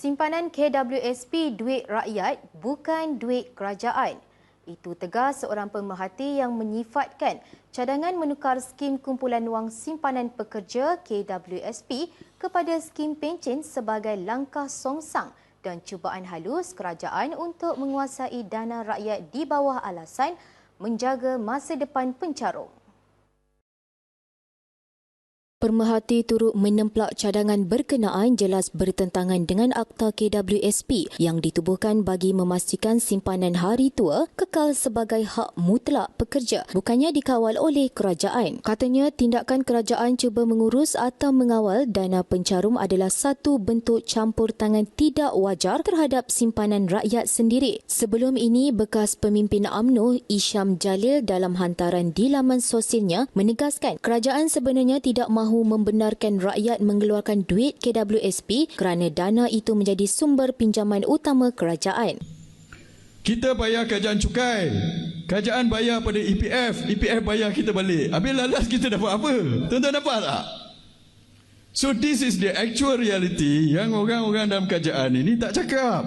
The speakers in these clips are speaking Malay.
Simpanan KWSP duit rakyat bukan duit kerajaan. Itu tegas seorang pemerhati yang menyifatkan cadangan menukar skim kumpulan wang simpanan pekerja KWSP kepada skim pencen sebagai langkah songsang dan cubaan halus kerajaan untuk menguasai dana rakyat di bawah alasan menjaga masa depan pencarum. Permehati turut menemplak cadangan berkenaan jelas bertentangan dengan Akta KWSP yang ditubuhkan bagi memastikan simpanan hari tua kekal sebagai hak mutlak pekerja bukannya dikawal oleh kerajaan. Katanya tindakan kerajaan cuba mengurus atau mengawal dana pencarum adalah satu bentuk campur tangan tidak wajar terhadap simpanan rakyat sendiri. Sebelum ini, bekas pemimpin AMNO Isham Jalil dalam hantaran di laman sosialnya menegaskan kerajaan sebenarnya tidak mahu mahu membenarkan rakyat mengeluarkan duit KWSP kerana dana itu menjadi sumber pinjaman utama kerajaan. Kita bayar kerajaan cukai. Kerajaan bayar pada EPF. EPF bayar kita balik. Habis lalas kita dapat apa? Tuan-tuan dapat tak? So this is the actual reality yang orang-orang dalam kerajaan ini tak cakap.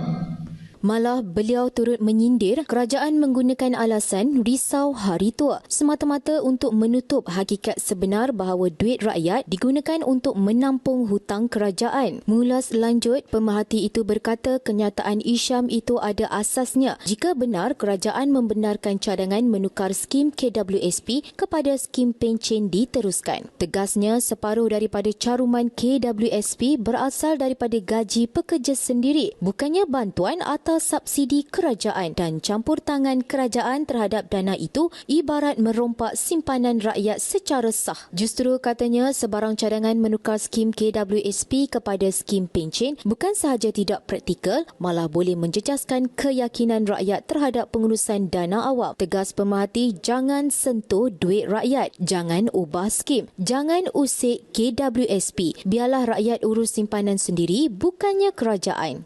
Malah beliau turut menyindir kerajaan menggunakan alasan risau hari tua semata-mata untuk menutup hakikat sebenar bahawa duit rakyat digunakan untuk menampung hutang kerajaan. Mengulas lanjut, pemerhati itu berkata kenyataan Isham itu ada asasnya jika benar kerajaan membenarkan cadangan menukar skim KWSP kepada skim pencen diteruskan. Tegasnya, separuh daripada caruman KWSP berasal daripada gaji pekerja sendiri, bukannya bantuan atau atau subsidi kerajaan dan campur tangan kerajaan terhadap dana itu ibarat merompak simpanan rakyat secara sah. Justru katanya sebarang cadangan menukar skim KWSP kepada skim pencen bukan sahaja tidak praktikal malah boleh menjejaskan keyakinan rakyat terhadap pengurusan dana awam. Tegas pemerhati jangan sentuh duit rakyat, jangan ubah skim, jangan usik KWSP. Biarlah rakyat urus simpanan sendiri bukannya kerajaan.